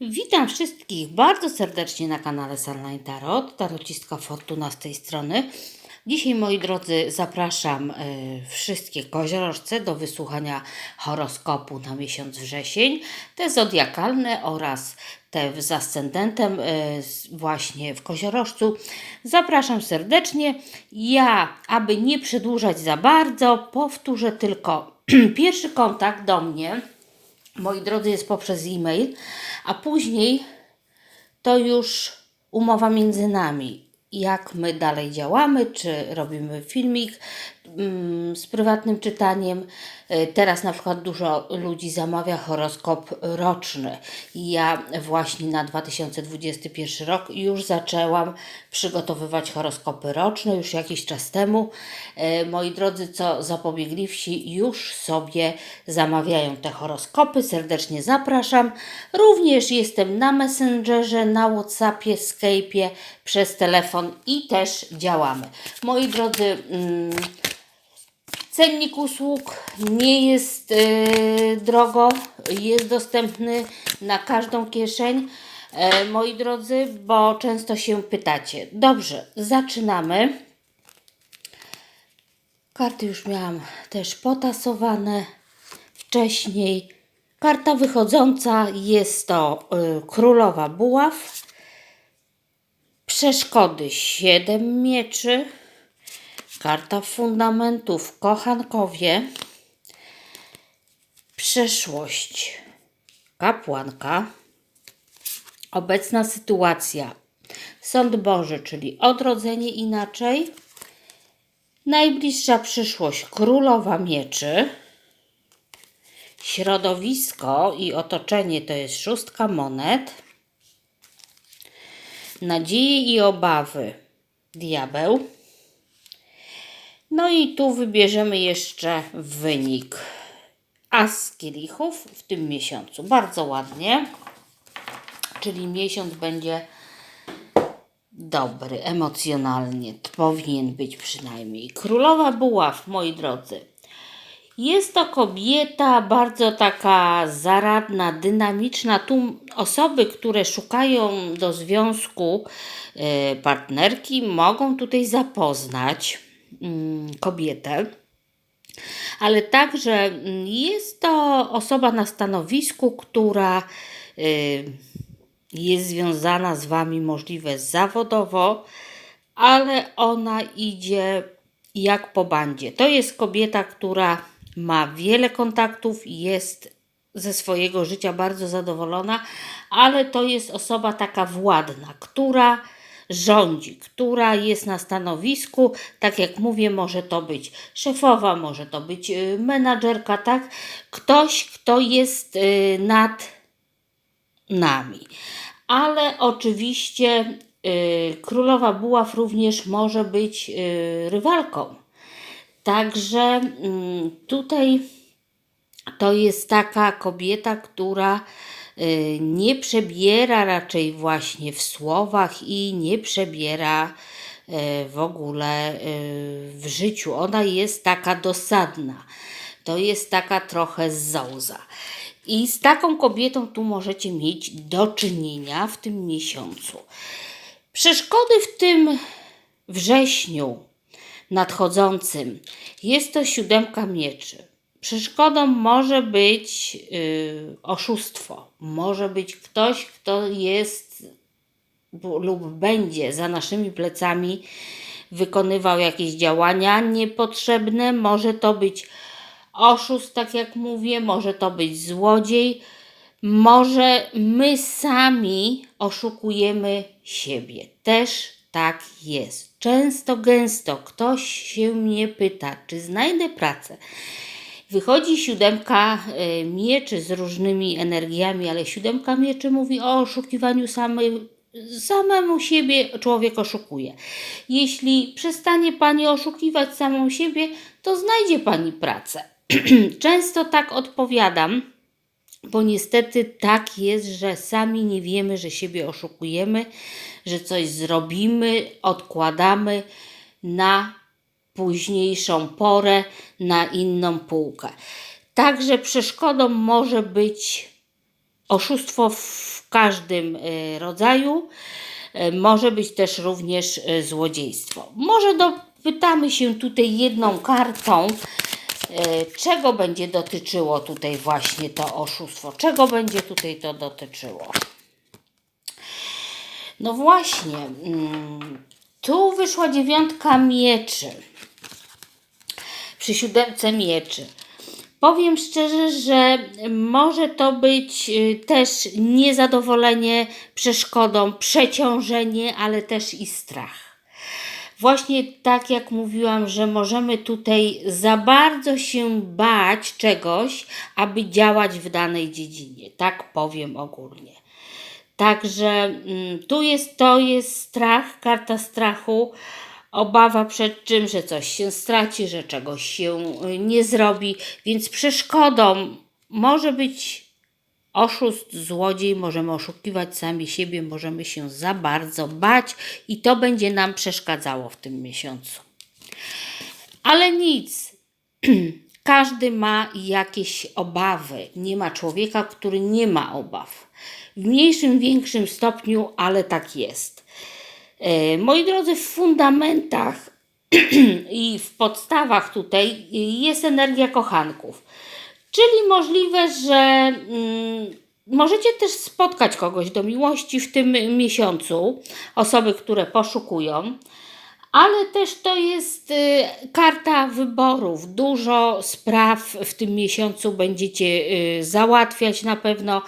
Witam wszystkich bardzo serdecznie na kanale Sunline Tarot, tarocistka Fortuna z tej strony. Dzisiaj, moi drodzy, zapraszam y, wszystkie koziorożce do wysłuchania horoskopu na miesiąc wrzesień, te zodiakalne oraz te z ascendentem z- właśnie w koziorożcu. Zapraszam serdecznie. Ja, aby nie przedłużać za bardzo, powtórzę tylko pierwszy kontakt do mnie moi drodzy, jest poprzez e-mail, a później to już umowa między nami. Jak my dalej działamy, czy robimy filmik z prywatnym czytaniem. Y, Teraz na przykład dużo ludzi zamawia horoskop roczny. Ja właśnie na 2021 rok już zaczęłam przygotowywać horoskopy roczne, już jakiś czas temu. Y, Moi drodzy, co zapobiegliwsi, już sobie zamawiają te horoskopy. Serdecznie zapraszam. Również jestem na Messengerze, na Whatsappie, Skype'ie, przez telefon i też działamy. Moi drodzy, mm, Cennik usług nie jest yy, drogo, jest dostępny na każdą kieszeń, e, moi drodzy, bo często się pytacie. Dobrze, zaczynamy. Karty już miałam też potasowane wcześniej. Karta wychodząca jest to y, Królowa Buław. Przeszkody 7 mieczy. Karta fundamentów kochankowie. Przeszłość kapłanka. Obecna sytuacja Sąd Boży, czyli odrodzenie inaczej. Najbliższa przyszłość królowa mieczy. Środowisko i otoczenie to jest szóstka monet. Nadzieje i obawy diabeł. No i tu wybierzemy jeszcze wynik As kielichów w tym miesiącu. Bardzo ładnie. Czyli miesiąc będzie dobry, emocjonalnie. Powinien być przynajmniej. Królowa Buław, moi drodzy. Jest to kobieta bardzo taka zaradna, dynamiczna. Tu osoby, które szukają do związku e, partnerki, mogą tutaj zapoznać kobietę. Ale także mm, jest to osoba na stanowisku, która y, jest związana z Wami możliwe zawodowo, ale ona idzie jak po bandzie. To jest kobieta, która ma wiele kontaktów jest ze swojego życia bardzo zadowolona, ale to jest osoba taka władna, która rządzi, która jest na stanowisku, tak jak mówię, może to być szefowa, może to być y, menadżerka, tak? Ktoś, kto jest y, nad nami. Ale oczywiście y, królowa buław również może być rywalką. Także mm, tutaj to jest taka kobieta, która nie przebiera raczej właśnie w słowach i nie przebiera y, w ogóle y, w życiu. Ona jest taka dosadna. To jest taka trochę zołza. I z taką kobietą tu możecie mieć do czynienia w tym miesiącu. Przeszkody w tym wrześniu nadchodzącym jest to siódemka mieczy. Przeszkodą może być y, oszustwo, może być ktoś, kto jest lub będzie za naszymi plecami wykonywał jakieś działania niepotrzebne. Może to być oszust, tak jak mówię, może to być złodziej, może my sami oszukujemy siebie. Też tak jest. Często, gęsto ktoś się mnie pyta, czy znajdę pracę. Wychodzi siódemka y, mieczy z różnymi energiami, ale siódemka mieczy mówi o oszukiwaniu samej, samemu siebie człowiek oszukuje. Jeśli przestanie Pani oszukiwać samą siebie, to znajdzie Pani pracę. Często tak odpowiadam, bo niestety tak jest, że sami nie wiemy, że siebie oszukujemy, że coś zrobimy, odkładamy na późniejszą porę, na inną półkę. Także przeszkodą może być oszustwo w każdym y, rodzaju. Y, Może być też również y, złodziejstwo. Może dopytamy się tutaj jedną kartą, czego będzie dotyczyło tutaj właśnie to oszustwo, czego będzie tutaj to dotyczyło. No właśnie, mm, tu wyszła dziewiątka mieczy przy siódemce mieczy. Powiem szczerze, że może to być y, też niezadowolenie przeszkodą, przeciążenie, ale też i strach. Właśnie tak jak mówiłam, że możemy tutaj za bardzo się bać czegoś, aby działać w danej dziedzinie. Tak powiem ogólnie. Także mm, tu jest to jest strach, karta strachu, obawa przed czym, że coś się straci, że czegoś się y, nie zrobi, więc przeszkodą może być oszust, złodziej, możemy oszukiwać sami siebie, możemy się za bardzo bać i to będzie nam przeszkadzało w tym miesiącu. Ale nic, każdy ma jakieś obawy. Nie ma człowieka, który nie ma obaw. W mniejszym, większym stopniu, ale tak jest. E, Moi drodzy, w fundamentach i w podstawach tutaj jest energia kochanków. Czyli możliwe, że mm, możecie też spotkać kogoś do miłości w tym miesiącu, osoby, które poszukują, ale też to jest y, karta wyborów. Dużo spraw w tym miesiącu będziecie y, załatwiać na pewno.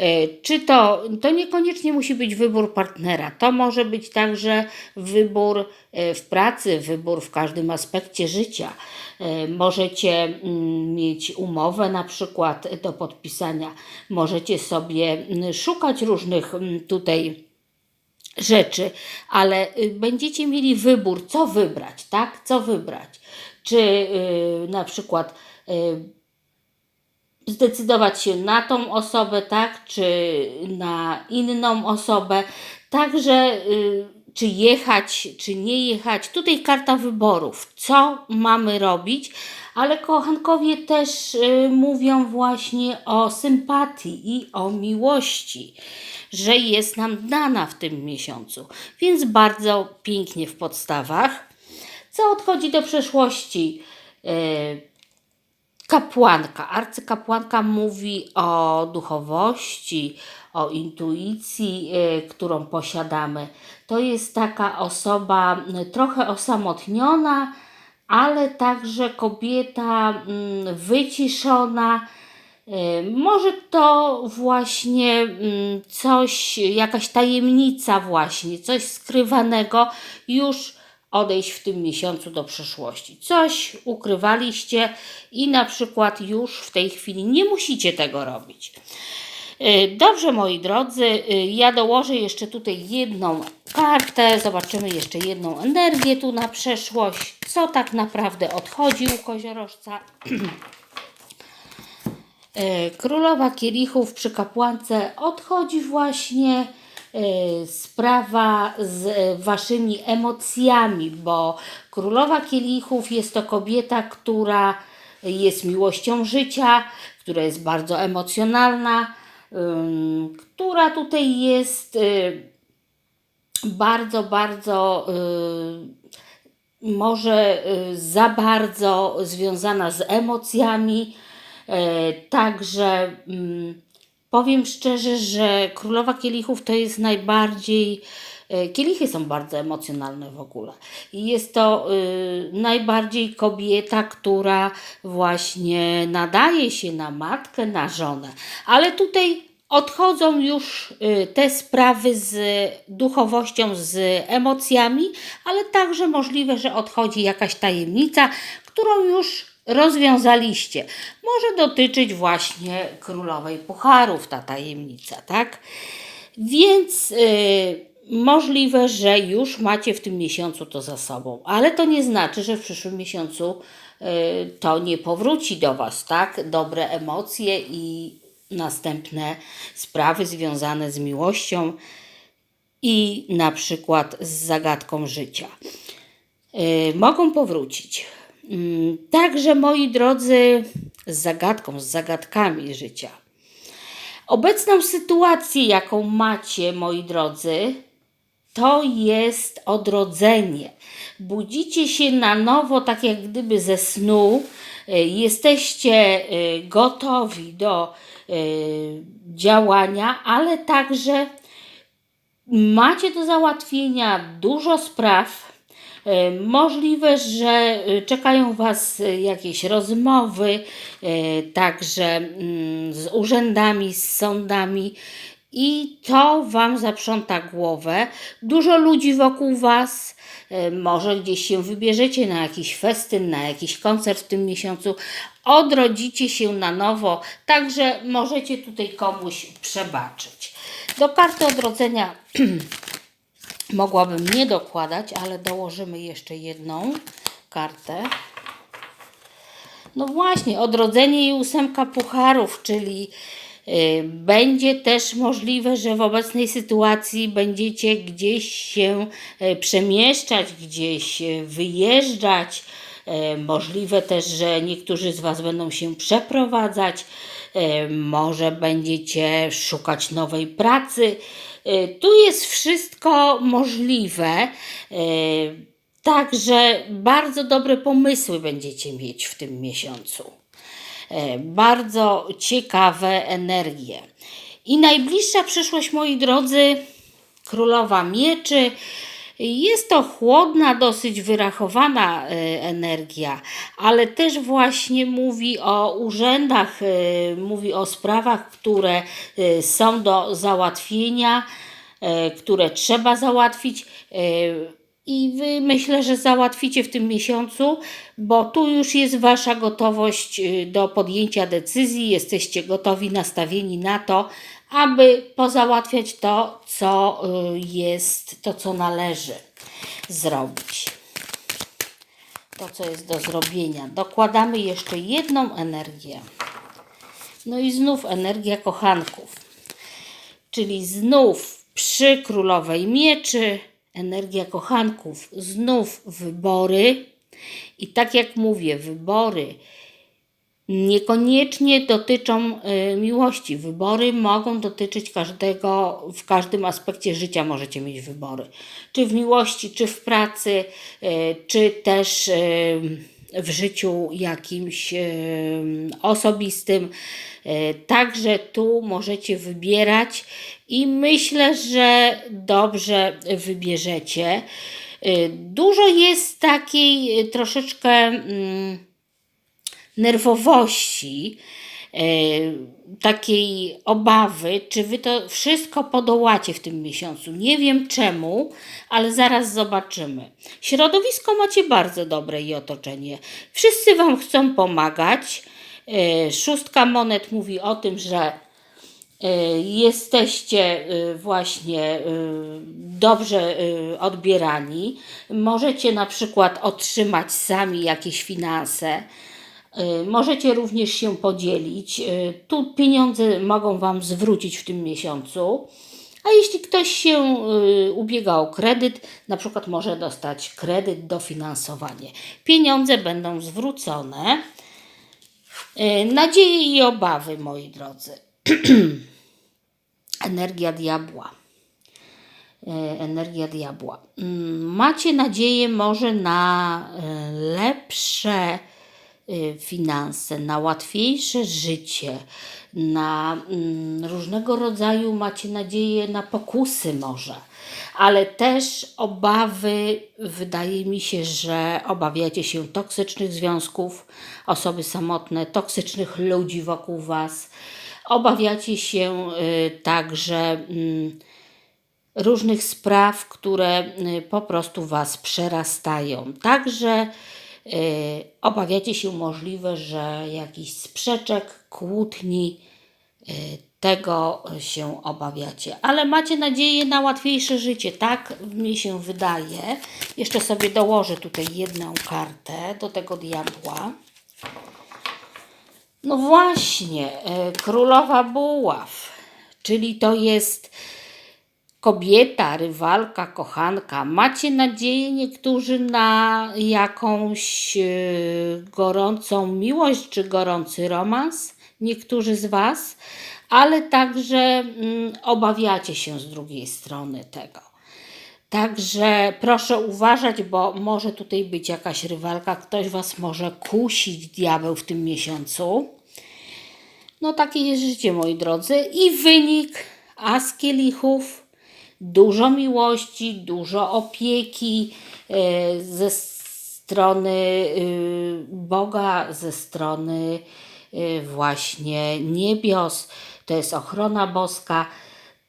Y, czy to, to niekoniecznie musi być wybór partnera, to może być także wybór w pracy, wybór w każdym aspekcie życia. Możecie mm, mieć umowę na przykład do podpisania, możecie sobie szukać różnych mm, tutaj rzeczy, ale y, będziecie mieli wybór, co wybrać, tak? Co wybrać? Czy y, na przykład y, zdecydować się na tą osobę, tak? Czy na inną osobę? Także y, czy jechać, czy nie jechać? Tutaj karta wyborów. Co mamy robić? Ale kochankowie też y, mówią właśnie o sympatii i o miłości, że jest nam dana w tym miesiącu. Więc bardzo pięknie w podstawach. Co odchodzi do przeszłości? Y, kapłanka. Arcykapłanka mówi o duchowości, o intuicji, y, którą posiadamy. To jest taka osoba trochę osamotniona, ale także kobieta mm, wyciszona. Y, Może to właśnie mm, coś, jakaś tajemnica, właśnie, coś skrywanego już odejść w tym miesiącu do przeszłości. Coś ukrywaliście i na przykład już w tej chwili nie musicie tego robić. Y, Dobrze, moi drodzy, y, ja dołożę jeszcze tutaj jedną kartę. Zobaczymy jeszcze jedną energię tu na przeszłość. Co tak naprawdę odchodzi u koziorożca? E, Królowa Kielichów przy kapłance odchodzi właśnie e, sprawa z e, waszymi emocjami, bo Królowa Kielichów jest to kobieta, która jest miłością życia, która jest bardzo emocjonalna, która tutaj jest y, bardzo, bardzo y, może y, za bardzo związana z emocjami. E, Także mm, powiem szczerze, że Królowa Kielichów to jest najbardziej. E, Kielichy są bardzo emocjonalne w ogóle. I jest to y, najbardziej kobieta, która właśnie nadaje się na matkę, na żonę. Ale tutaj odchodzą już y, te sprawy z duchowością, z emocjami, ale także możliwe, że odchodzi jakaś tajemnica, którą już rozwiązaliście. Może dotyczyć właśnie królowej pucharów ta tajemnica, tak? Więc y, możliwe, że już macie w tym miesiącu to za sobą, ale to nie znaczy, że w przyszłym miesiącu y, to nie powróci do Was, tak? Dobre emocje i następne sprawy związane z miłością i na przykład z zagadką życia. Y, mogą powrócić. Mm, Także moi drodzy, z zagadką, z zagadkami życia. Obecną sytuację, jaką macie, moi drodzy, to jest odrodzenie. Budzicie się na nowo, tak jak gdyby ze snu. E, Jesteście e, gotowi do e, działania, ale także macie do załatwienia dużo spraw. Możliwe, że czekają Was jakieś rozmowy, także mm, z urzędami, z sądami, i to Wam zaprząta głowę. Dużo ludzi wokół Was, e, może gdzieś się wybierzecie na jakiś festyn, na jakiś koncert w tym miesiącu, odrodzicie się na nowo, także możecie tutaj komuś przebaczyć. Do karty odrodzenia mogłabym nie dokładać, ale dołożymy jeszcze jedną kartę. No właśnie, odrodzenie i ósemka pucharów, czyli będzie też możliwe, że w obecnej sytuacji będziecie gdzieś się y, przemieszczać, gdzieś y, wyjeżdżać. Y, Możliwe też, że niektórzy z Was będą się przeprowadzać, y, może będziecie szukać nowej pracy. Y, Tu jest wszystko możliwe. y, Także bardzo dobre pomysły będziecie mieć w tym miesiącu. E, Bardzo ciekawe energie. I najbliższa przyszłość, moi drodzy, Królowa Mieczy. Jest to chłodna, dosyć wyrachowana e, energia, ale też właśnie mówi o urzędach, e, mówi o sprawach, które są do załatwienia, które trzeba załatwić. I wy myślę, że załatwicie w tym miesiącu, bo tu już jest Wasza gotowość y, do podjęcia decyzji. Jesteście gotowi, nastawieni na to, aby pozałatwiać to, co y, jest, to, co należy zrobić. To, co jest do zrobienia. Dokładamy jeszcze jedną energię. No i znów energia kochanków czyli znów przy królowej mieczy, energia kochanków, znów wybory. I tak jak mówię, wybory niekoniecznie dotyczą y, miłości. Wybory mogą dotyczyć każdego, w każdym aspekcie życia możecie mieć wybory. Czy w miłości, czy w pracy, y, czy też y, w życiu jakimś osobistym. Y, Także tu możecie wybierać i myślę, że dobrze wybierzecie. Y, Dużo jest takiej y, troszeczkę. Mm, nerwowości, e, takiej obawy, czy wy to wszystko podołacie w tym miesiącu. Nie wiem czemu, ale zaraz zobaczymy. Środowisko macie bardzo dobre i otoczenie. Wszyscy Wam chcą pomagać. E, Szóstka monet mówi o tym, że e, jesteście e, właśnie e, dobrze e, odbierani. Możecie na przykład otrzymać sami jakieś finanse. Y, Możecie również się podzielić. Y, Tu pieniądze mogą Wam zwrócić w tym miesiącu. A jeśli ktoś się y, ubiega o kredyt, na przykład może dostać kredyt, dofinansowanie. Pieniądze będą zwrócone. Nadzieje i obawy, moi drodzy. Energia diabła. Energia diabła. Mm, Macie nadzieję może na lepsze finanse, na łatwiejsze życie, na mm, różnego rodzaju macie nadzieję na pokusy może, ale też obawy, wydaje mi się, że obawiacie się toksycznych związków, osoby samotne, toksycznych ludzi wokół Was. Obawiacie się y, także mm, różnych spraw, które y, po prostu Was przerastają. Także y, obawiacie się możliwe, że jakiś sprzeczek, kłótni, y, tego się obawiacie. Ale macie nadzieję na łatwiejsze życie, tak mi się wydaje. Jeszcze sobie dołożę tutaj jedną kartę do tego diabła. No właśnie, e, królowa buław, czyli to jest kobieta, rywalka, kochanka. Macie nadzieję niektórzy na jakąś e, gorącą miłość czy gorący romans? Niektórzy z Was, ale także mm, obawiacie się z drugiej strony tego. Także proszę uważać, bo może tutaj być jakaś rywalka, ktoś Was może kusić, diabeł, w tym miesiącu. No takie jest życie, moi drodzy. I wynik As kielichów, dużo miłości, dużo opieki e, ze strony y, Boga, ze strony y, właśnie niebios. To jest ochrona boska.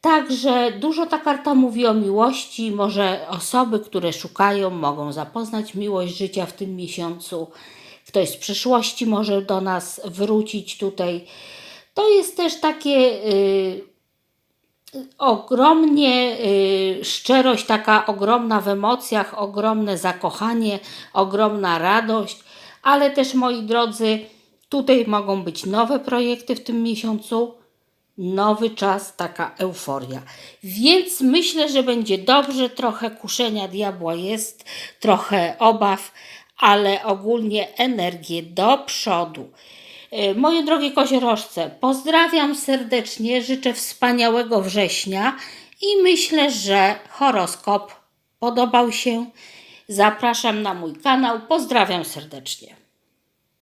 Także dużo ta karta mówi o miłości. Może osoby, które szukają, mogą zapoznać miłość życia w tym miesiącu. Ktoś z przyszłości może do nas wrócić tutaj. To jest też takie y, ogromnie y, szczerość, taka ogromna w emocjach, ogromne zakochanie, ogromna radość, ale też moi drodzy, tutaj mogą być nowe projekty w tym miesiącu, nowy czas, taka euforia. Więc myślę, że będzie dobrze, trochę kuszenia diabła jest, trochę obaw, ale ogólnie energię do przodu. E, Moje drogie koziorożce, pozdrawiam serdecznie, życzę wspaniałego września i myślę, że horoskop podobał się. Zapraszam na mój kanał. Pozdrawiam serdecznie.